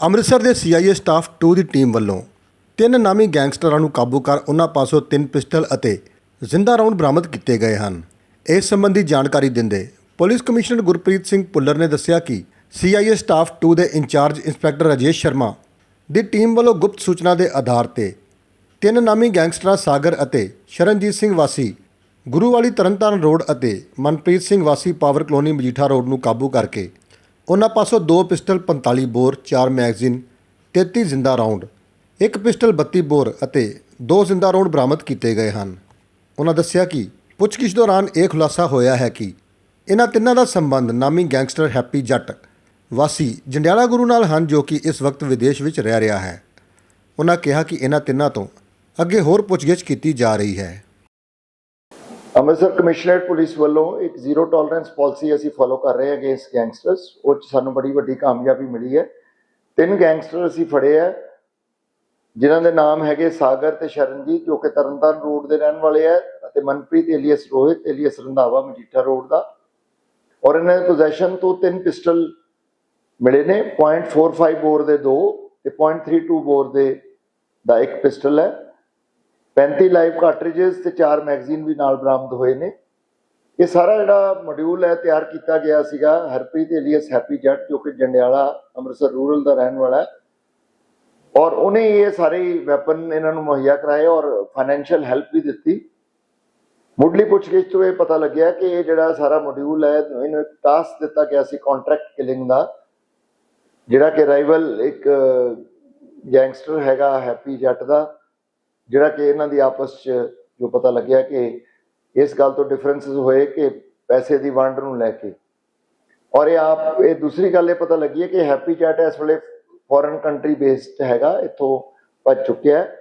ਅੰਮ੍ਰਿਤਸਰ ਦੇ CIA staff 2 ਦੀ team ਵੱਲੋਂ ਤਿੰਨ ਨਾਮੀ ਗੈਂਗਸਟਰਾਂ ਨੂੰ ਕਾਬੂ ਕਰ ਉਹਨਾਂ ਪਾਸੋਂ ਤਿੰਨ ਪਿਸਟਲ ਅਤੇ ਜ਼ਿੰਦਾ ਰਾਉਂਡ ਬਰਾਮਦ ਕੀਤੇ ਗਏ ਹਨ। ਇਸ ਸੰਬੰਧੀ ਜਾਣਕਾਰੀ ਦਿੰਦੇ ਪੁਲਿਸ ਕਮਿਸ਼ਨਰ ਗੁਰਪ੍ਰੀਤ ਸਿੰਘ ਭੁੱਲਰ ਨੇ ਦੱਸਿਆ ਕਿ ਸੀਆਈਏ ਸਟਾਫ 2 ਦੇ ਇੰਚਾਰਜ ਇੰਸਪੈਕਟਰ ਰਾਜੇਸ਼ ਸ਼ਰਮਾ ਦੀ ਟੀਮ ਵੱਲੋਂ ਗੁਪਤ ਸੂਚਨਾ ਦੇ ਆਧਾਰ ਤੇ ਤਿੰਨ ਨਾਮੀ ਗੈਂਗਸਟਰਾਂ ਸਾਗਰ ਅਤੇ ਸ਼ਰਨਜੀਤ ਸਿੰਘ ਵਾਸੀ, ਗੁਰੂਵਾਲੀ ਤਰਨਤਾਰਨ ਰੋਡ ਅਤੇ ਮਨਪ੍ਰੀਤ ਸਿੰਘ ਵਾਸੀ ਪਾਵਰ ਕਲੋਨੀ ਮਜੀਠਾ ਰੋਡ ਨੂੰ ਕਾਬੂ ਕਰਕੇ ਉਹਨਾਂ ਪਾਸੋਂ ਦੋ ਪਿਸਟਲ 45 ਬੋਰ 4 ਮੈਗਜ਼ੀਨ 33 ਜ਼ਿੰਦਾ ਰਾਉਂਡ, ਇੱਕ ਪਿਸਟਲ 32 ਬੋਰ ਅਤੇ ਦੋ ਜ਼ਿੰਦਾ ਰਾਉਂਡ ਬਰਾਮਦ ਕੀਤੇ ਗਏ ਹਨ। ਉਹਨਾਂ ਦੱਸਿਆ ਕਿ ਪੁੱਛਗਿੱਛ ਦੌਰਾਨ ਇਹ ਖੁਲਾਸਾ ਹੋਇਆ ਹੈ ਕਿ ਇਹਨਾਂ ਤਿੰਨਾਂ ਦਾ ਸੰਬੰਧ ਨਾਮੀ ਗੈਂਗਸਟਰ ਹੈਪੀ ਜੱਟ, ਵਾਸੀ ਜੰਡਿਆਲਾ ਗੁਰੂ ਨਾਲ ਹਨ ਜੋ ਕਿ ਇਸ ਵਕਤ ਵਿਦੇਸ਼ ਵਿੱਚ ਰਹਿ ਰਿਹਾ ਹੈ। ਉਹਨਾਂ ਕਿਹਾ ਕਿ ਇਹਨਾਂ ਤਿੰਨਾਂ ਤੋਂ ਅੱਗੇ ਹੋਰ ਪੁੱਛਗਿੱਛ ਕੀਤੀ ਜਾ ਰਹੀ ਹੈ। ਅੰਮ੍ਰਿਤਸਰ ਕਮਿਸ਼ਨਰੇਟ ਪੁਲਿਸ ਵੱਲੋਂ ਇੱਕ ਜ਼ੀਰੋ ਟੋਲਰੈਂਸ ਪਾਲਿਸੀ ਅਸੀਂ ਫੋਲੋ ਕਰ ਰਹੇ ਹਾਂ ਅਗੇਂਸਟ ਗੈਂਗਸਟਰਸ ਉਹ 'ਚ ਸਾਨੂੰ ਬੜੀ ਵੱਡੀ ਕਾਮਯਾਬੀ ਮਿਲੀ ਹੈ। ਤਿੰਨ ਗੈਂਗਸਟਰ ਅਸੀਂ ਫੜੇ ਆ ਜਿਨ੍ਹਾਂ ਦੇ ਨਾਮ ਹੈਗੇ ਸਾਗਰ ਤੇ ਸ਼ਰਨਜੀਤ, ਜੋ ਕਿ ਤਰਨਤਾਰਨ ਰੋਡ ਦੇ ਰਹਿਣ ਵਾਲੇ ਆ ਅਤੇ Manpreet alias Rohit, alias Randhawa Majitha road ਦਾ। ਔਰ ਇਹਨਾਂ ਦੇ ਪੋਜੈਸ਼ਨ ਤੋਂ ਤਿੰਨ ਪਿਸਟਲ ਮਿਲੇ ਨੇ .45 ਬੋਰ ਦੇ ਦੋ ਤੇ .32 ਬੋਰ ਦੇ, ਦਾ ਇੱਕ ਪਿਸਟਲ ਹੈ। 35 ਲਾਈਵ ਕਾਰਟ੍ਰਿਜਸ ਤੇ 4 ਮੈਗਜ਼ੀਨ ਵੀ ਨਾਲ ਬਰਾਮਦ ਹੋਏ ਨੇ। ਇਹ ਸਾਰਾ ਜਿਹੜਾ ਮੋਡਿਊਲ ਹੈ, ਤਿਆਰ ਕੀਤਾ ਗਿਆ ਸੀਗਾ ਹਰਪ੍ਰੀਤ ਏਲੀਅਸ ਹੈਪੀ ਜੱਟ, ਜੋ ਕਿ ਜੰਡਿਆਲਾ, ਅੰਮ੍ਰਿਤਸਰ ਰੂਰਲ ਦਾ ਰਹਿਣ ਵਾਲਾ ਹੈ। ਔਰ ਉਹਨੇ ਇਹ ਸਾਰੇ ਵੈਪਨ ਇਹਨਾਂ ਨੂੰ ਮੁਹੱਈਆ ਕਰਾਏ ਔਰ ਫਾਈਨੈਂਸ਼ੀਅਲ ਹੈਲਪ ਵੀ ਦਿੱਤੀ। ਮੁੱਢਲੀ ਪੁੱਛਗਿੱਛ ਤੋਂ ਇਹ ਪਤਾ ਲੱਗਿਆ ਕਿ ਇਹ ਜਿਹੜਾ ਸਾਰਾ ਮੋਡਿਊਲ ਹੈ, ਇਹਨੂੰ ਇੱਕ ਟਾਸਕ ਦਿੱਤਾ ਗਿਆ ਸੀ ਕੰਟਰੈਕਟ ਕਿਲਿੰਗ ਦਾ, ਜਿਹੜਾ ਕਿ ਰਾਈਵਲ ਇੱਕ ਗੈਂਗਸਟਰ ਹੈਗਾ ਹੈਪੀ ਜੱਟ ਦਾ। ਜਿਹੜਾ ਕਿ ਇਹਨਾਂ ਦੀ ਆਪਸ ਚ ਜੋ ਪਤਾ ਲੱਗਿਆ ਕਿ ਇਸ ਗੱਲ ਤੋਂ ਡਿਫਰੈਂਸਸ ਹੋਏ ਕਿ ਪੈਸੇ ਦੀ ਵੰਡ ਨੂੰ ਲੈ ਕੇ। ਔਰ ਇਹ ਆਪ, ਇਹ ਦੂਸਰੀ ਗੱਲ ਇਹ ਪਤਾ ਲੱਗੀ ਹੈ ਕਿ ਹੈਪੀ ਜੱਟ ਇਸ ਵੇਲੇ ਫੋਰਨ ਕੰਟਰੀ ਬੇਸਡ ਹੈਗਾ, ਇੱਥੋਂ ਭੱਜ ਚੁੱਕਿਆ ਹੈ।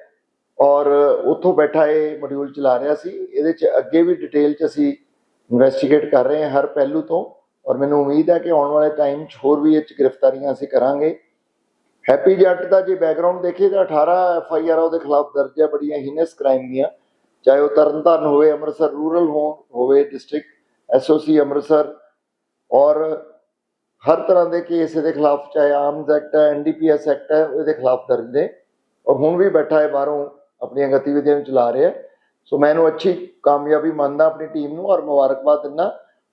ਔਰ ਉੱਥੋਂ ਬੈਠਾ ਇਹ ਮੋਡਿਊਲ ਚਲਾ ਰਿਹਾ ਸੀ। ਇਹਦੇ ਚ ਅੱਗੇ ਵੀ ਡਿਟੇਲ ਚ ਅਸੀਂ ਇਨਵੈਸਟੀਗੇਟ ਕਰ ਰਹੇ ਹਾਂ ਹਰ ਪਹਿਲੂ ਤੋਂ। ਔਰ ਮੈਨੂੰ ਉਮੀਦ ਹੈ ਕਿ ਆਉਣ ਵਾਲੇ ਟਾਈਮ 'ਚ ਹੋਰ ਵੀ ਇਹ 'ਚ ਗ੍ਰਿਫਤਾਰੀਆਂ ਅਸੀਂ ਕਰਾਂਗੇ। ਹੈਪੀ ਜੱਟ ਦਾ ਜੇ ਬੈਕਗ੍ਰਾਉਂਡ ਦੇਖੀਏ ਤਾਂ 18 ਐਫ ਆਈ ਆਰ ਉਹਦੇ ਖਿਲਾਫ ਦਰਜ ਹੈ ਬੜੀਆਂ ਹੀਨਸ ਕ੍ਰਾਈਮ ਦੀਆਂ। ਚਾਹੇ ਉਹ ਤਰਨਤਾਰਨ ਹੋਵੇ, ਅੰਮ੍ਰਿਤਸਰ ਰੂਰਲ ਹੋਵੇ ਡਿਸਟ੍ਰਿਕਟ ਐਸਓਸੀ ਅੰਮ੍ਰਿਤਸਰ ਔਰ ਹਰ ਤਰ੍ਹਾਂ ਦੇ ਕੇਸ ਇਹਦੇ ਖਿਲਾਫ, ਚਾਹੇ ਆਰਮਜ਼ ਐਕਟ ਹੈ ਐਨਡੀਪੀਐਸ ਐਕਟ ਹੈ ਉਹਦੇ ਖਿਲਾਫ ਦਰਜ ਨੇ। ਔਰ ਹੁਣ ਵੀ ਬੈਠਾ ਹੈ, ਬਾਹਰੋਂ ਆਪਣੀਆਂ ਗਤੀਵਿਧੀਆਂ ਨੂੰ ਚਲਾ ਰਿਹਾ ਸੋ ਮੈਂ ਇਹਨੂੰ ਅੱਛੀ ਕਾਮਯਾਬੀ ਮੰਨਦਾ ਆਪਣੀ ਟੀਮ ਨੂੰ ਔਰ ਮੁਬਾਰਕਬਾਦ ਦਿੰਦਾ।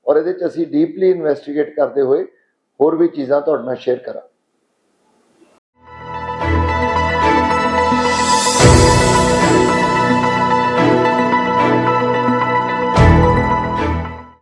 ਔਰ ਇਹਦੇ ਚ ਅਸੀਂ ਡੀਪਲੀ ਇਨਵੈਸਟੀਗੇਟ ਕਰਦੇ ਹੋਏ ਹੋਰ ਵੀ ਚੀਜ਼ਾਂ ਤੁਹਾਡੇ ਨਾਲ ਸ਼ੇਅਰ ਕਰਾਂ